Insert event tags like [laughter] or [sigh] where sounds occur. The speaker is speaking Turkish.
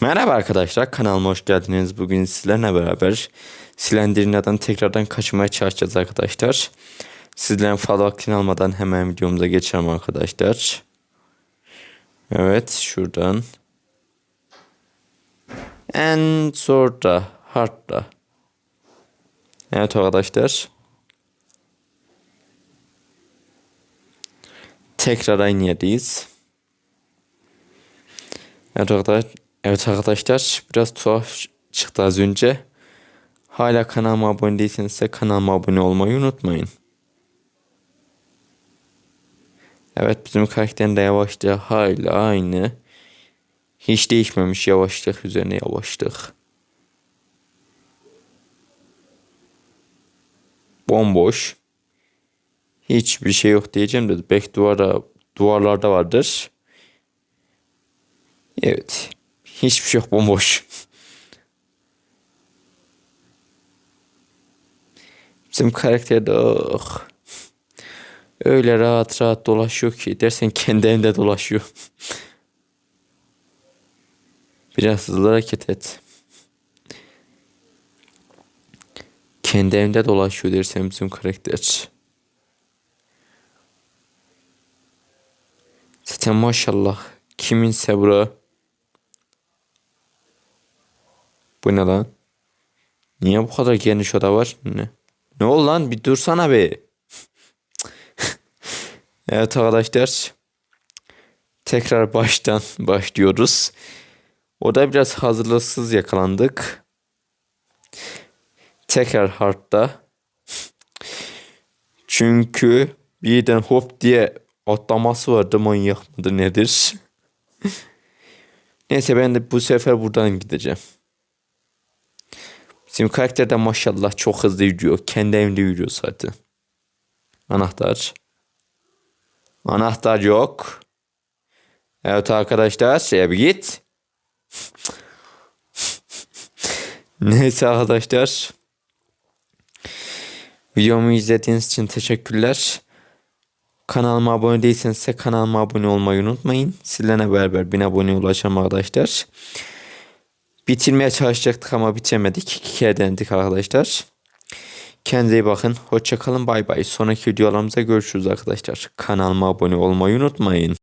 Merhaba arkadaşlar kanalıma hoş geldiniz. Bugün sizlerle beraber Slenderinadan tekrardan kaçmaya çalışacağız arkadaşlar. Sizlerin fazla vaktini almadan hemen videomuza geçelim arkadaşlar. Evet şuradan. En zorda hardda. Evet arkadaşlar. Tekrar aynı yerdeyiz. Evet arkadaşlar, evet arkadaşlar biraz tuhaf çıktı az önce. Hala kanalıma abone değilseniz de kanalıma abone olmayı unutmayın. Evet bizim karakterin de yavaşlığı hala aynı. Hiç değişmemiş yavaşlık üzerine yavaşlık. Bomboş. Hiçbir şey yok diyeceğim de belki duvara, duvarlarda vardır. Evet. Hiçbir şey yok bomboş. Bizim karakter de oh. Öyle rahat rahat dolaşıyor ki dersen kendi evinde dolaşıyor. Biraz hızlı hareket et. Kendi evinde dolaşıyor dersen bizim karakter. Zaten maşallah kiminse bura. Bu ne lan? Niye bu kadar geniş oda var? Ne? Ne oldu lan? Bir dursana be. [laughs] evet arkadaşlar. Tekrar baştan [laughs] başlıyoruz. Oda biraz hazırlıksız yakalandık. Tekrar hardta. [laughs] Çünkü birden hop diye atlaması vardı manyak mıdır nedir? Neyse ben de bu sefer buradan gideceğim. Bizim karakter de maşallah çok hızlı yürüyor. Kendi evinde yürüyor zaten. Anahtar. Anahtar yok. Evet arkadaşlar şeye git. Neyse arkadaşlar. Videomu izlediğiniz için teşekkürler. Kanalıma abone değilseniz de kanalıma abone olmayı unutmayın. Sizlerle beraber 1000 aboneye ulaşalım arkadaşlar. Bitirmeye çalışacaktık ama bitiremedik. İki kere denedik arkadaşlar. Kendinize iyi bakın. Hoşçakalın. Bay bay. Sonraki videolarımızda görüşürüz arkadaşlar. Kanalıma abone olmayı unutmayın.